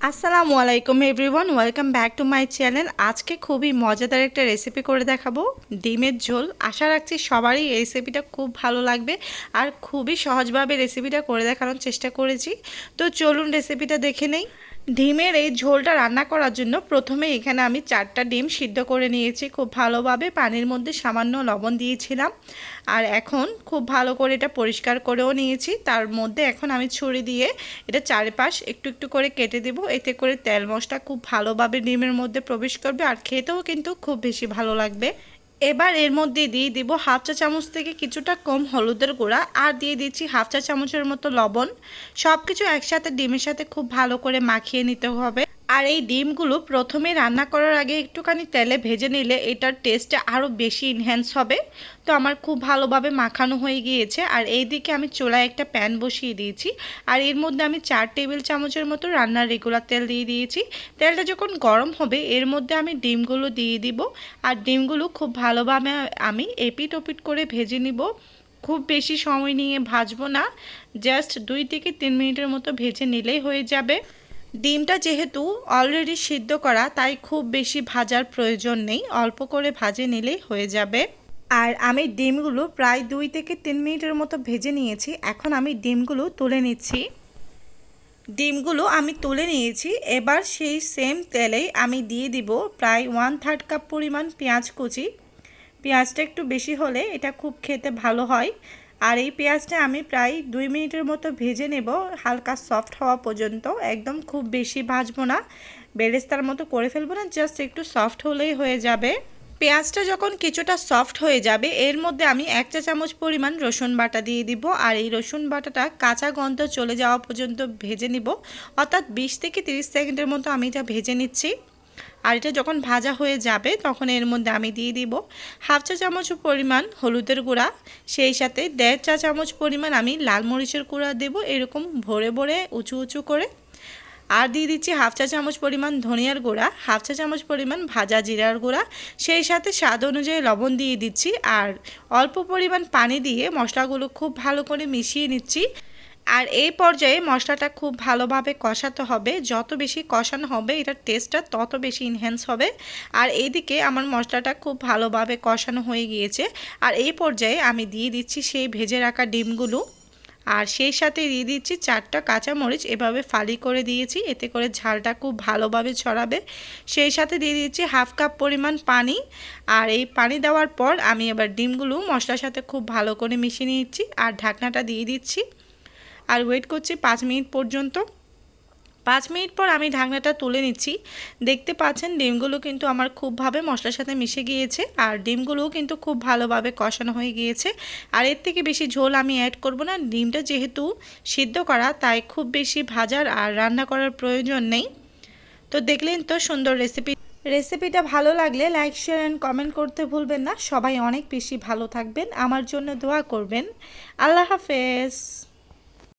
আসসালামু আলাইকুম everyone, welcome back to my channel. আজকে খুবই মজাদার একটা রেসিপি করে দেখাবো, ডিমের ঝোল। আশা রাখছি সবারই এই রেসিপিটা খুব ভালো লাগবে আর খুবই সহজভাবে রেসিপিটা করে দেখানোর চেষ্টা করেছি। তো চলুন রেসিপিটা দেখে নেই। ডিমের এই ঝোলটা রান্না করার জন্য প্রথমে এখানে আমি চারটা ডিম সিদ্ধ করে নিয়েছি। খুব ভালোভাবে পানির মধ্যে সামান্য লবণ দিয়েছিলাম। আর এখন খুব ভালো করে এটা পরিষ্কার করেও নিয়েছি। তার মধ্যে এখন আমি ছুরি দিয়ে এটা চারিপাশ একটু একটু করে কেটে দেব। এতে করে তেল মশলা খুব ভালোভাবে ডিমের মধ্যে প্রবেশ করবে। আর খেতেও কিন্তু খুব বেশি ভালো লাগবে। এবার এর মধ্যে দিয়ে দিব হাফ চা চামচ থেকে কিছুটা কম হলুদের গুঁড়া আর দিয়ে দিচ্ছি হাফ চা চামচের মতো লবণ। সব কিছু একসাথে ডিমের সাথে খুব ভালো করে মাখিয়ে নিতে হবে। আর এই ডিমগুলো প্রথমে রান্না করার আগে একটুখানি তেলে ভেজে নিলে এটার টেস্টটা আরও বেশি ইনহ্যান্স হবে। তো আমার খুব ভালোভাবে মাখানো হয়ে গিয়েছে। আর এই দিকে আমি চোলায় একটা প্যান বসিয়ে দিয়েছি। আর এর মধ্যে আমি চার টেবিল চামচের মতো রান্নার রেগুলার তেল দিয়ে দিয়েছি। তেলটা যখন গরম হবে, এর মধ্যে আমি ডিমগুলো দিয়ে দিব। আর ডিমগুলো খুব ভালোভাবে আমি এপিট ওপিট করে ভেজে নিব। খুব বেশি সময় নিয়ে ভাজবো না। জাস্ট দুই থেকে তিন মিনিটের মতো ভেজে নিলেই হয়ে যাবে। ডিমটা যেহেতু অলরেডি সিদ্ধ করা, তাই খুব বেশি ভাজার প্রয়োজন নেই। অল্প করে ভাজে নিলেই হয়ে যাবে। আর আমি ডিমগুলো প্রায় দুই থেকে তিন মিনিটের মতো ভেজে নিয়েছি। এখন আমি ডিমগুলো তুলে নিচ্ছি। ডিমগুলো আমি তুলে নিয়েছি। এবার সেই সেম তেলেই আমি দিয়ে দিব প্রায় ওয়ান থার্ড কাপ পরিমাণ পেঁয়াজ কুচি। পেঁয়াজটা একটু বেশি হলে এটা খুব খেতে ভালো হয়। আর এই পেঁয়াজটা আমি প্রায় দুই মিনিটের মতো ভেজে নেব। হালকা সফট হওয়া পর্যন্ত। একদম খুব বেশি ভাজবো না। বেরেস্তার মতো করে ফেলব না জাস্ট একটু সফট হলেই হয়ে যাবে। পেঁয়াজটা যখন কিছুটা সফট হয়ে যাবে, এর মধ্যে আমি এক চা চামচ পরিমাণ রসুন বাটা দিয়ে দিব। আর এই রসুন বাটাটা কাঁচা গন্ধ চলে যাওয়া পর্যন্ত ভেজে নিব। অর্থাৎ বিশ থেকে তিরিশ সেকেন্ডের মতো আমি এটা ভেজে নিচ্ছি। আর এটা যখন ভাজা হয়ে যাবে, তখন এর মধ্যে আমি দিয়ে দিব হাফ চা চামচ পরিমাণ হলুদের গুঁড়া। সেই সাথে দেড় চা চামচ পরিমাণ আমি লাল মরিচের গুঁড়া দেব, এরকম ভরে ভরে উঁচু উঁচু করে। আর দিয়ে দিচ্ছি হাফ চা চামচ পরিমাণ ধনিয়ার গুঁড়া, হাফ চা চামচ পরিমাণ ভাজা জিরার গুঁড়া। সেই সাথে স্বাদ অনুযায়ী লবণ দিয়ে দিচ্ছি, আর অল্প পরিমাণ পানি দিয়ে মশলাগুলো খুব ভালো করে মিশিয়ে নিচ্ছি। আর এই পর্যায়ে মশলাটা খুব ভালোভাবে কষাতে হবে। যত বেশি কষানো হবে, এটার টেস্টটা তত বেশি ইনহ্যান্স হবে। আর এইদিকে আমার মশলাটা খুব ভালোভাবে কষানো হয়ে গিয়েছে। আর এই পর্যায়ে আমি দিয়ে দিচ্ছি সেই ভেজে রাখা ডিমগুলো। আর সেই সাথে দিয়ে দিচ্ছি চারটা কাঁচামরিচ। এভাবে ফালি করে দিয়েছি, এতে করে ঝালটা খুব ভালোভাবে ছড়াবে। সেই সাথে দিয়ে দিচ্ছি হাফ কাপ পরিমাণ পানি। আর এই পানি দেওয়ার পর আমি এবার ডিমগুলো মশলার সাথে খুব ভালো করে মিশিয়ে নিচ্ছি। আর ঢাকনাটা দিয়ে দিচ্ছি। আর ওয়েট করছি পাঁচ মিনিট পর্যন্ত। পাঁচ মিনিট পর আমি ঢাকনাটা তুলে নিচ্ছি। দেখতে পাচ্ছেন ডিমগুলো কিন্তু আমার খুবভাবে মশলার সাথে মিশে গিয়েছে আর ডিমগুলোও কিন্তু খুব ভালোভাবে কষানো হয়ে গিয়েছে। আর এর থেকে বেশি ঝোল আমি অ্যাড করব না। ডিমটা যেহেতু সিদ্ধ করা, তাই খুব বেশি ভাজার আর রান্না করার প্রয়োজন নেই। তো দেখলেন তো সুন্দর রেসিপি রেসিপিটা ভালো লাগলে লাইক শেয়ার অ্যান্ড কমেন্ট করতে ভুলবেন না। সবাই অনেক বেশি ভালো থাকবেন। আমার জন্য দোয়া করবেন। আল্লাহ হাফেজ।